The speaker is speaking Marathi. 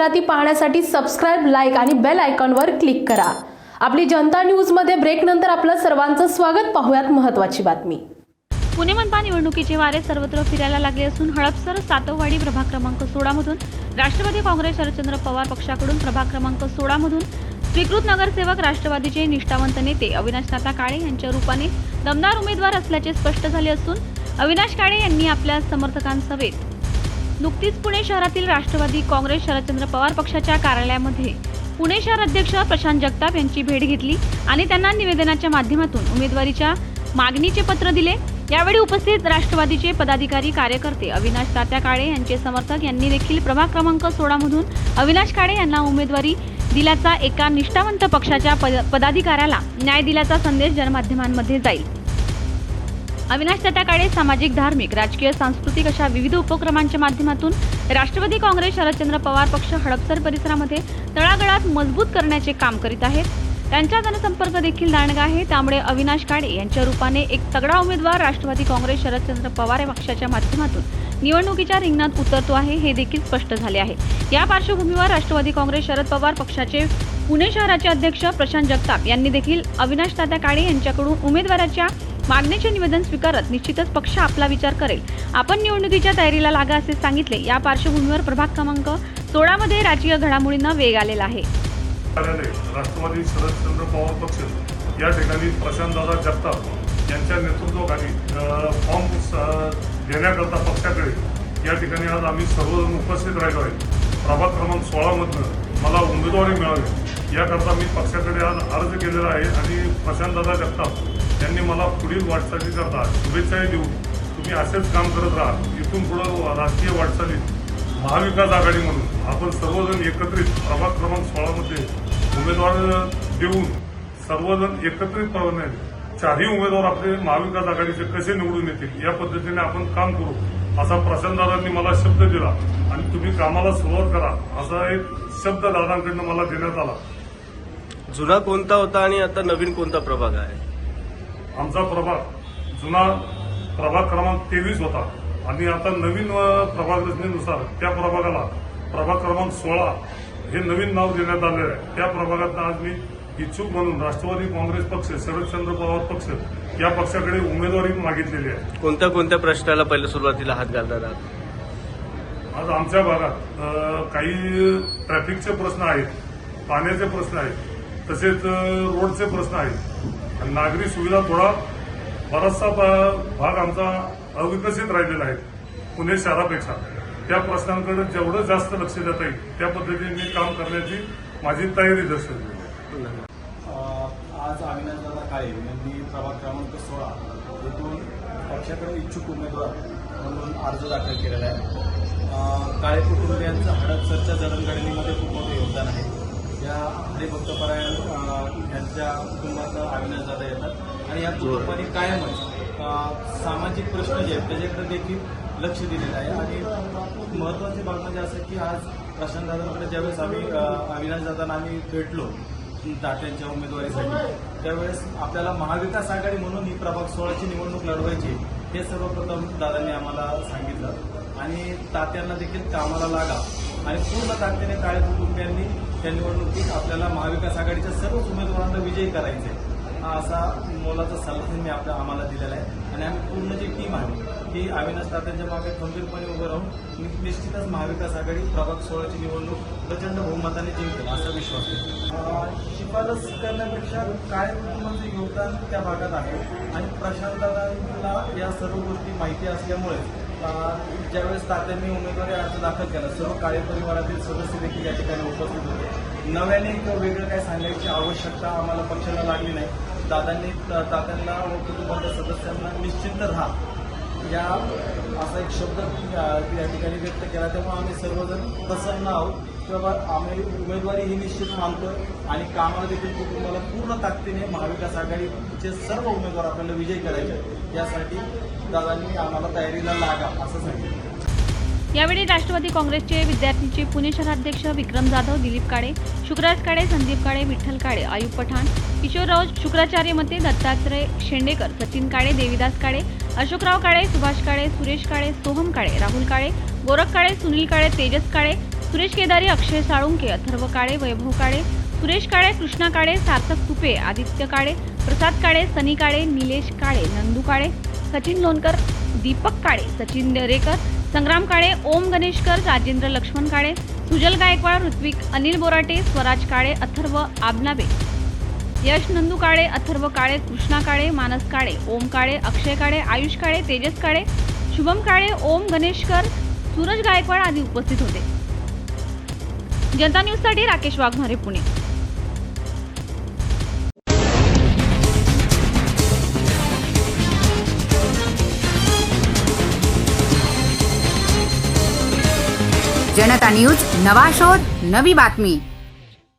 जाहिराती पाहण्यासाठी सबस्क्राईब लाईक आणि बेल आयकॉनवर क्लिक करा. आपली जनता न्यूजमध्ये ब्रेकनंतर आपलं सर्वांचं स्वागत. पाहूयात महत्त्वाची बातमी. पुणे मनपा निवडणुकीचे वारे सर्वत्र फिरायला लागले असून हडपसर सातववाडी प्रभाग क्रमांक सोळामधून राष्ट्रवादी काँग्रेस शरदचंद्र पवार पक्षाकडून प्रभाग क्रमांक सोळामधून स्वीकृत नगरसेवक राष्ट्रवादीचे निष्ठावंत नेते अविनाश ताता काळे यांच्या रूपाने दमदार उमेदवार असल्याचे स्पष्ट झाले असून अविनाश काळे यांनी आपल्या समर्थकांसभेत नुकतीच पुणे शहरातील राष्ट्रवादी काँग्रेस शरदचंद्र पवार पक्षाच्या कार्यालयामध्ये पुणे शहर अध्यक्ष प्रशांत जगताप यांची भेट घेतली आणि त्यांना निवेदनाच्या माध्यमातून उमेदवारीच्या मागणीचे पत्र दिले. यावेळी उपस्थित राष्ट्रवादीचे पदाधिकारी कार्यकर्ते अविनाश तात्या काळे यांचे समर्थक यांनी देखील प्रभाग क्रमांक सोळामधून अविनाश काळे यांना उमेदवारी दिल्याचा एका निष्ठावंत पक्षाच्या पद- पदाधिकाऱ्याला न्याय दिल्याचा संदेश जनमाध्यमांमध्ये जाईल. अविनाश तटाकाळे काळे सामाजिक धार्मिक राजकीय सांस्कृतिक अशा विविध उपक्रमांच्या माध्यमातून राष्ट्रवादी काँग्रेस शरदचंद्र पवार पक्ष हडपसर परिसरामध्ये तळागळात मजबूत करण्याचे काम करीत आहेत. त्यांचा जनसंपर्क देखील दांडगा आहे. त्यामुळे अविनाश काळे यांच्या रूपाने एक तगडा उमेदवार राष्ट्रवादी काँग्रेस शरदचंद्र पवार या पक्षाच्या माध्यमातून निवडणुकीच्या रिंगणात उतरतो आहे हे देखील स्पष्ट झाले आहे. या पार्श्वभूमीवर राष्ट्रवादी काँग्रेस शरद पवार पक्षाचे पुणे शहराचे अध्यक्ष प्रशांत जगताप यांनी देखील अविनाश तात्या काळे यांच्याकडून उमेदवाराच्या मागणीचे निवेदन स्वीकारत निश्चितच पक्ष आपला विचार करेल. आपण निवडणुकीच्या तयारीला लागा असे सांगितले. या पार्श्वभूमीवर प्रभाग क्रमांक सोळामध्ये राजकीय घडामोडींना वेग आलेला आहे. राष्ट्रवादी शरदचंद्र पवार पक्ष या ठिकाणी प्रशांतदादा जगताप यांच्या नेतृत्वाखाली फॉर्म स- देण्याकरता पक्षाकडे या ठिकाणी आज आम्ही सर्वजण उपस्थित राहिलो आहे. प्रभाग क्रमांक सोळामधनं मला उमेदवारी मिळावी. याकरता मी पक्षाकडे आज अर्ज केलेला आहे आणि प्रशांतदादा जगताप त्यांनी मला पुढील वाटचालीकरता शुभेच्छाही देऊ तुम्ही असेच काम करत राहा. इथून पुढं राजकीय वाटचालीत महाविकास आघाडी म्हणून आपण सर्वजण एकत्रित प्रभाग क्रमांक सोळामध्ये उमेदवार देऊन सर्वजण एकत्रितपणे चारही उमेदवार आपले महाविकास आघाडीचे कसे निवडून येतील या पद्धतीने आपण काम करू असा प्रशांतदादांनी मला शब्द दिला. आणि तुम्ही कामाला सुरुवात करा असा एक शब्द दादांकडनं मला देण्यात आला. जुना कोणता होता आणि आता नवीन कोणता प्रभाग आहे? आमचा प्रभाग जुना प्रभाग क्रमांक तेवीस होता. आणि आता नवीन प्रभाग रचनेनुसार त्या प्रभागाला प्रभाग क्रमांक सोळा हे नवीन नाव देण्यात आलेलं आहे. त्या प्रभागात आज मी इच्छुक म्हणून राष्ट्रवादी काँग्रेस पक्ष शरदचंद्र पवार पक्ष या पक्षाकडे उमेदवारी मागितलेली आहे. कोणत्या कोणत्या प्रश्नाला पहिले सुरुवातीला हात आहात आज? आमच्या भागात काही ट्रॅफिकचे प्रश्न आहेत पाण्याचे प्रश्न आहेत तसेच रोडचे प्रश्न आहेत. आणि नागरी सुविधा थोडा बराचसा भाग आमचा अविकसित राहिलेला आहे पुणे शहरापेक्षा. त्या प्रश्नांकडे जेवढं जास्त लक्ष देता येईल त्या पद्धतीने मी काम करण्याची माझी तयारी दर्शवली आहे. अ, आज अविनाशदादा काळे यांनी प्रभाग क्रमांक सोळा येथून पक्षाकडे इच्छुक उमेदवार म्हणून अर्ज दाखल केलेला आहे. काळे कुटुंबियांचं हडपसरच्या जडणघडणीमध्ये खूप मोठं योगदान आहे. या हरिभक्तपरायण यांच्या कुटुंबात अविनाशदादा येतात आणि या कुटुंबाने कायमच सामाजिक प्रश्न जे आहेत त्याच्याकडे देखील लक्ष दिलेलं आहे. आणि महत्त्वाची बाब म्हणजे असं की आज प्रशांत दादांकडे ज्यावेळेस आम्ही अविनाश दादांना आम्ही भेटलो तात्यांच्या उमेदवारीसाठी त्यावेळेस आपल्याला महाविकास आघाडी म्हणून ही प्रभाग सोळाची निवडणूक लढवायची हे सर्वप्रथम दादांनी आम्हाला सांगितलं. आणि तात्यांना देखील कामाला लागा. आणि पूर्ण ताकदीने काळे कुटुंबियांनी त्या निवडणुकीत आपल्याला महाविकास आघाडीच्या सर्वच उमेदवारांना विजयी करायचे हा असा मोलाचा सल्ला त्यांनी आपल्या आम्हाला दिलेला आहे. आणि आम्ही पूर्ण जी टीम आहे ती अविनाश तात्यांच्या मागे खंबीरपणे उभं राहून निश्चितच महाविकास आघाडी प्रभाग सोळाची निवडणूक प्रचंड बहुमताने जिंकेल असा विश्वास आहे. शिफारस करण्यापेक्षा काय म्हणजे योगदान त्या भागात आहे? आणि प्रशांतदादांना या सर्व गोष्टी माहिती असल्यामुळे ज्यावेळेस तात्यांनी उमेदवारी अर्ज दाखल केला सर्व काळे परिवारातील सदस्य देखील या ठिकाणी उपस्थित होते. नव्याने एक वेगळं काय सांगायची आवश्यकता आम्हाला पक्षाला लागली नाही. दादांनी त- तात्यांना व कुटुंबाच्या सदस्यांना निश्चिंत राहा. या असा एक शब्द या ठिकाणी व्यक्त केला. तेव्हा आम्ही सर्वजण प्रसन्न आहोत. किंवा आम्ही उमेदवारी ही निश्चित मानतो आणि कामाला देखील कुटुंबाला पूर्ण ताकदीने महाविकास आघाडीचे सर्व उमेदवार आपल्याला विजय करायचे यासाठी दादांनी आम्हाला तयारीला लागा असं सांगितलं. यावेळी राष्ट्रवादी काँग्रेसचे विद्यार्थीचे पुणे शहराध्यक्ष विक्रम जाधव दिलीप काळे शुकराज काळे संदीप काळे विठ्ठल काळे आयुब पठाण किशोरराव शुक्राचार्य मते दत्तात्रय शेंडेकर सचिन काळे देविदास काळे अशोकराव काळे सुभाष काळे सुरेश काळे सोहम काळे राहुल काळे गोरख काळे सुनील काळे तेजस काळे सुरेश केदारी अक्षय साळुंके अथर्व काळे वैभव काळे सुरेश काळे कृष्णा काळे सार्थक तुपे आदित्य काळे प्रसाद काळे सनी काळे निलेश काळे नंदू काळे सचिन लोणकर दीपक काळे सचिन दरेकर संग्राम काळे ओम गणेशकर राजेंद्र लक्ष्मण काळे सुजल गायकवाड ऋत्विक अनिल बोराटे स्वराज काळे अथर्व आबनाबे. यश नंदू काळे अथर्व काळे कृष्णा काळे मानस काळे ओम काळे अक्षय काळे आयुष काळे तेजस काळे शुभम काळे ओम गणेशकर सूरज गायकवाड आदी उपस्थित होते. जनता न्यूजसाठी राकेश वाघमारे पुणे. जनता न्यूज नवा शोध नवी बातमी.